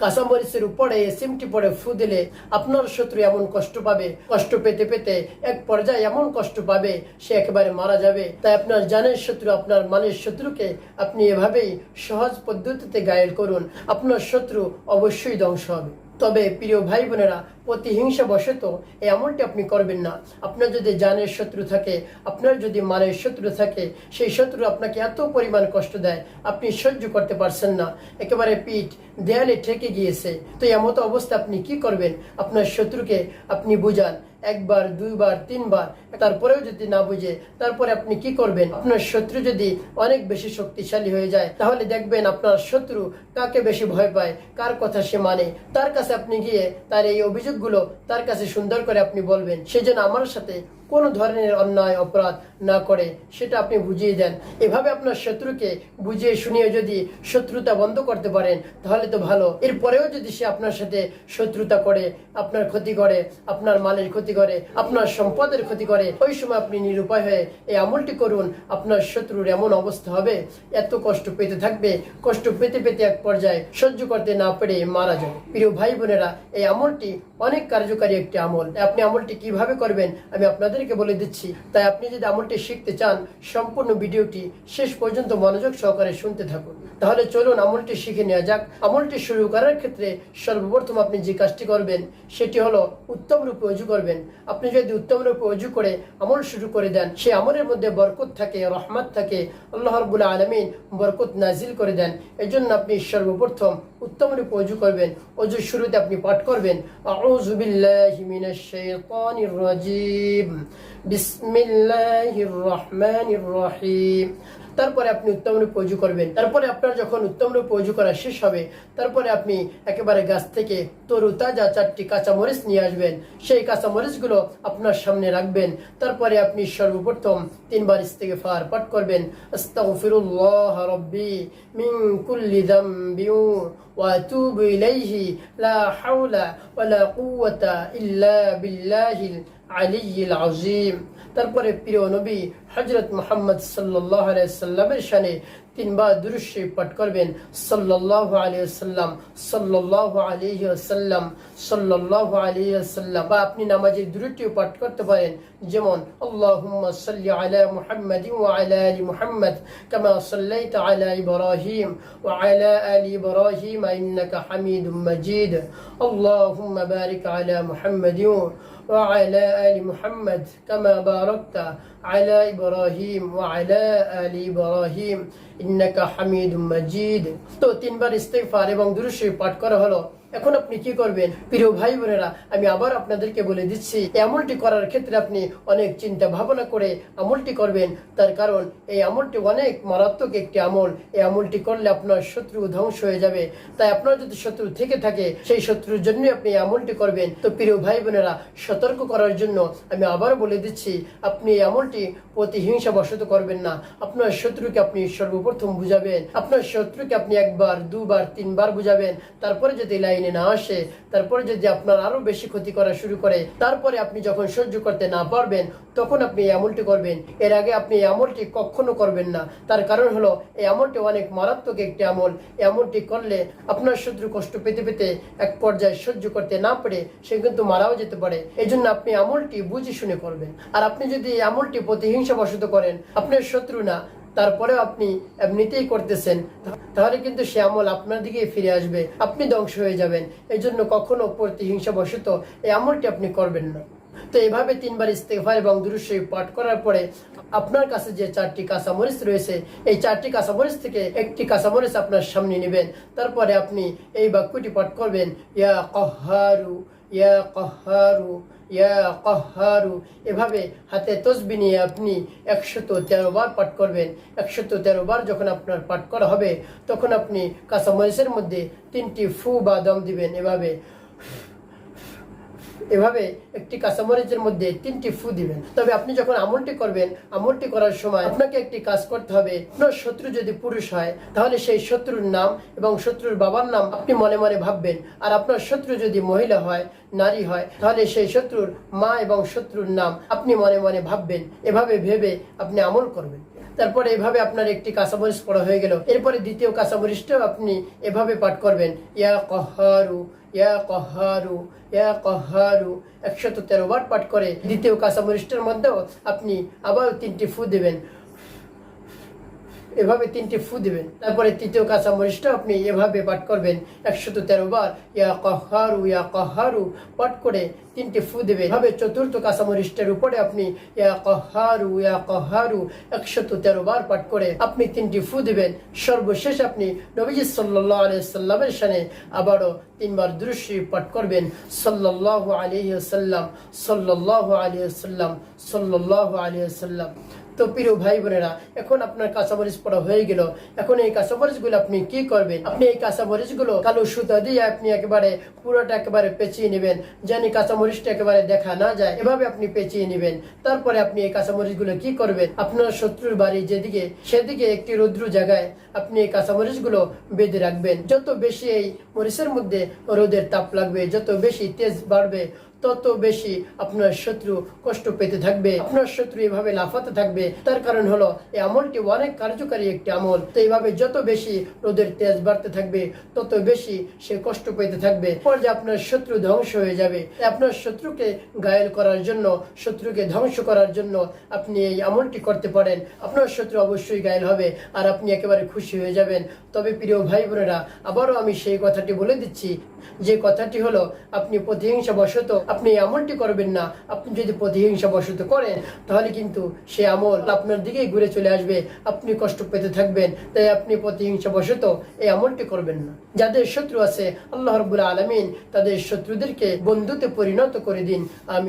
কাঁচামরিচের উপরে সিমটি পড়ে ফু দিলে আপনার শত্রু এমন কষ্ট পাবে। কষ্ট পেতে পেতে এক পর্যায়ে এমন কষ্ট পাবে, সে একেবারে মারা যাবে। তাই আপনার জানের শত্রু, আপনার মানের শত্রুকে আপনি এভাবেই সহজ পদ্ধতিতে গায়েল করুন। আপনার শত্রু অবশ্যই ধ্বংস হবে। তবে প্রিয় ভাই বোনেরা প্রতিহিংসা বশত এই আমলটি আপনি করবেন না। আপনার যদি জানের শত্রু থাকে, আপনার যদি মানের শত্রু থাকে, সেই শত্রু আপনাকে এত পরিমাণ কষ্ট দেয়, আপনি সহ্য করতে পারছেন না। একেবারে পিঠ দেয়ালে ঠেকে গিয়েছে। তো এমতো অবস্থা আপনি কি করবেন? আপনার শত্রুকে আপনি বুঝান। একবার, দুইবার, তিনবার, তারপরেও যদি না বুঝে, তারপরে আপনি কি করবেন? আপনার শত্রু যদি অনেক বেশি শক্তিশালী হয়ে যায়, তাহলে দেখবেন আপনার শত্রু কাকে বেশি ভয় পায়, কার কথা সে মানে। তার কাছে আপনি গিয়ে তার এই অভিযোগগুলো তার কাছে সুন্দর করে আপনি বলবেন। সেজন্য আমার সাথে কোনো ধরনের অন্যায়, অপরাধ না করে, সেটা আপনি বুঝিয়ে দেন। এভাবে আপনার শত্রুকে বুঝিয়ে শুনিয়ে যদি শত্রুতা বন্ধ করতে পারেন, তাহলে তো ভালো। এরপরেও যদি সে আপনার সাথে শত্রুতা করে, আপনার ক্ষতি করে, আপনার মালের ক্ষতি করে, আপনার সম্পদের ক্ষতি করে, ওই সময় আপনি নিরুপায় হয়ে এই আমলটি করুন, আপনার শত্রুর এমন অবস্থা হবে। এত কষ্ট পেতে থাকবে, কষ্ট পেতে পেতে এক পর্যায়ে সহ্য করতে না পেরে মারা যাবে প্রিয় ভাই বোনেরা, এই আমলটি অনেক কার্যকারী একটি আমল। আপনি আমলটি কীভাবে করবেন, আমি আপনাদেরকে বলে দিচ্ছি, তাই আপনি যদি আমলটি শিখতে চান, সম্পূর্ণ ভিডিওটি শেষ পর্যন্ত মনোযোগ সহকারে শুনতে থাকুন। তাহলে চলুন আমলটি শিখে নেওয়া যাক। আমলটি শুরু করার ক্ষেত্রে সর্বপ্রথম আপনি যে কাজটি করবেন, সেটি হলো উত্তম রূপে অজু করবেন। আপনি যদি উত্তম রূপে অজু করে আমল শুরু করে দেন, সেই আমলের মধ্যে বরকত থাকে, রহমত থাকে, আল্লাহ রবুল্লা আলমিন বরকত নাজিল করে দেন। এই জন্য আপনি সর্বপ্রথম উত্তম রূপে অজু করবেন। অজুর শুরুতে আপনি পাঠ করবেন, আউযু বিল্লাহি মিনাশ শাইতানির রাজিম। বিসমিল্লাহির রহমানির রহিম তারপরে আপনি উত্তম রূপে অজু করবেন তারপরে আপনার যখন উত্তম রূপে অজু করা শেষ হবে তারপরে আপনি একেবারে গাছ থেকে তরু তাজা চারটি কাঁচামরিচ নিয়ে আসবেন সেই কাঁচামরিচগুলো আপনার সামনে রাখবেন তারপরে আপনি সর্বপ্রথম তিনবার ইস্তেগফার পাঠ করবেন আস্তাগফিরুল্লাহ রাব্বি মিন কুল্লি যামবি واتوب اليه لا حول ولا قوه الا بالله আলী আজিম তারপরে প্রিয় নবী হজরত মোহাম্মদ সাল্লাহ আলাইসাল্লামের সানে তিনবার দুরুশি পাঠ করবেন। সাল্লাহ আলী আসাল্লাম সাল্লাহ আলী আসাল্লাম সাল্লাহ আলী আসাল্লাম বা আপনি নামাজের দুরুটিও পাঠ করতে পারেন। যেমন, আল্লাহুম্মা সাল্লি আলা মুহাম্মদ ওয়া আলা আলি মুহাম্মদ কামা সাল্লাইতা আলা ইব্রাহিম ওয়া আলা আলি ইব্রাহিম ইন্নাকা হামিদুম মাজিদ। আল্লাহুম্মা বারিক আলা মুহাম্মদ আলি মুহাম্মদ কামা على إبراهيم وعلى آل إبراهيم إنك حميد مجيد তো তিনবার ইস্তেগফার এবং দুরূদ শরীফ পাঠ করা হলো এখন আপনি কি করবেন? প্রিয় ভাই বোনেরা আমি আবার আপনাদেরকে বলে দিচ্ছি এই আমলটি করার ক্ষেত্রে আপনি অনেক চিন্তা ভাবনা করে আমলটি করবেন। তার কারণ, এই আমলটি অনেক মারাত্মক একটি আমল। এই আমলটি করলে আপনার শত্রু ধ্বংস হয়ে যাবে। তাই আপনার যদি শত্রু থেকে থাকে, সেই শত্রুর জন্য আপনি এই আমলটি করবেন। তো প্রিয় ভাই বোনেরা সতর্ক করার জন্য আমি আবার বলে দিচ্ছি, আপনি এই আমলটি প্রতিহিংসা বশত করবেন না। আপনার শত্রুকে আপনি সর্বপ্রথম বুঝাবেন। আপনার শত্রুকে আপনি একবার, দুবার, তিনবার বুঝাবেন। তারপরে যদি লাইনে না আসে, তারপরে যদি আপনার আরও বেশি ক্ষতি করা শুরু করে, তারপরে আপনি যখন সহ্য করতে না পারবেন, তখন আপনি এই আমলটি করবেন। এর আগে আপনি এই আমলটি কখনো করবেন না। তার কারণ হলো, এই আমলটি অনেক মারাত্মক একটি আমল। এই আমলটি করলে আপনার শত্রু কষ্ট পেতে পেতে এক পর্যায়ে সহ্য করতে না পারে, সে কিন্তু মারাও যেতে পারে। এই জন্য আপনি আমলটি বুঝে শুনে করবেন। আর আপনি যদি এই আমলটি প্রতিহিংসা বশত করেন, আপনার শত্রু না তারপরে আপনি এমনিতেই করতেছেন তাহলে কিন্তু সে আমল আপনার দিকে ফিরে আসবে, আপনি ধ্বংস হয়ে যাবেন। এই জন্য কখনো প্রতিহিংসা বশত এই আমলটি আপনি করবেন না। তো এভাবে তিনবার ইস্তেফার এবং দুরুশরীফ পাঠ করার পরে আপনার কাছে যে চারটি কাঁচামরিচ রয়েছে, এই চারটি কাঁচামরিচ থেকে একটি কাঁচামরিচ আপনার সামনে নেবেন। তারপরে আপনি এই বাক্যটি পাঠ করবেন, ইয়া কহারু ইয়া কহারু ইয়া কহারু, এভাবে হাতে তসবি নিয়ে আপনি একশত তেরো বার পাঠ করবেন। একশত তেরো বার যখন আপনার পাঠ করা হবে, তখন আপনি কাঁচা মরিচের মধ্যে তিনটি ফু বা দম দিবেন এভাবে। এভাবে একটি কাঁচামরিচের মধ্যে তিনটি ফু দিবেন। তবে আপনি যখন আমলটি করবেন, আমলটি করার সময় আপনাকে একটি কাজ করতে হবে। আপনার শত্রু যদি পুরুষ হয়, তাহলে সেই শত্রুর নাম এবং শত্রুর বাবার নাম আপনি মনে মনে ভাববেন। আর আপনার শত্রু যদি মহিলা হয়, নারী হয়, তাহলে সেই শত্রুর মা এবং শত্রুর নাম আপনি মনে মনে ভাববেন। এভাবে ভেবে আপনি আমল করবেন। তারপরে এভাবে আপনার একটি কাঁচামরিচ পড়া হয়ে গেল। এরপরে দ্বিতীয় কাঁচামরিচটাও আপনি এভাবে পাঠ করবেন। ইয়া কহারু ইয়া কহারু ইয়া কহারু। একশত তেরো বার পাঠ করে দ্বিতীয় কাঁচামরিচটার মধ্যেও আপনি আবার তিনটি ফু দেবেন। এভাবে তিনটি ফু দিবেন। তারপরে তৃতীয় কাঁচা মরিচটা আপনি এভাবে পাঠ করবেন। একশত তেরো বার। ইয়া কহারু ইয়া কহারু পাঠ করে তিনটি ফু দেবেন। এভাবে চতুর্থ কাঁচা মরিচটার উপরে আপনি ইয়া কহারু ইয়া কহারু, একশত তেরো বার পাঠ করে আপনি তিনটি ফু দিবেন। সর্বশেষ আপনি নবীজি সাল্লাহ আলিয়া সাল্লামের সানে আবারও তিনবার দৃশ্যি পাঠ করবেন। সাল্লাহ আলিয়া সাল্লাম সাল্লাহ আলিয়া সাল্লাম সাল্লাহ আলিয়া সাল্লাম তো প্রিয় ভাই বোনেরা এখন আপনার কাঁচামরিচ পড়া হয়ে গেল। এখন এই কাঁচামরিচগুলো আপনি কি করবেন? আপনি এই কাঁচামরিচগুলো কালো সুতা দিয়ে আপনি একেবারে পুরোটা একেবারে পেঁচিয়ে নেবেন, যেন কাঁচামরিচটা একেবারে দেখা না যায়। এভাবে আপনি পেঁচিয়ে নেবেন। তারপরে আপনি এই কাঁচামরিচগুলো কি করবেন? আপনার শত্রুর বাড়ি যেদিকে, সেদিকে একটি রৌদ্র জায়গায় আপনি এই কাঁচামরিচগুলো বেঁধে রাখবেন। যত বেশি এই মরিচের মধ্যে রোদের তাপ লাগবে, যত বেশি তেজ বাড়বে তত বেশি আপনার শত্রু কষ্ট পেতে থাকবে, আপনার শত্রু এভাবে লাফাতে থাকবে। তার কারণ হলো, এই আমলটি অনেক কার্যকারী একটি আমল। তো এইভাবে যত বেশি রোদের তেজ বাড়তে থাকবে, তত বেশি সে কষ্ট পেতে থাকবে। পর্যায়ে আপনার শত্রু ধ্বংস হয়ে যাবে আপনার শত্রুকে ঘায়েল করার জন্য, শত্রুকে ধ্বংস করার জন্য আপনি এই আমলটি করতে পারেন। আপনার শত্রু অবশ্যই ঘায়েল হবে আর আপনি একেবারে খুশি হয়ে যাবেন। তবে প্রিয় ভাই বোনেরা, আবারও আমি সেই কথাটি বলে দিচ্ছি যে কথাটি হলো, আপনি প্রতিহিংসা বশত আপনি এই আমলটি করবেন না। আপনি যদি প্রতিহিংসা বশত করেন, তাহলে কিন্তু সে আমল আপনার দিকেই ঘুরে চলে আসবে। আপনি কষ্ট পেতে থাকবেন, তাই আপনি প্রতিহিংসা বশত এই আমলটি করবেন না। যাদের শত্রু আছে, আল্লাহ রবুল্লা আলমিন তাদের শত্রুদেরকে বন্ধুতে পরিণত করে দিন। আমি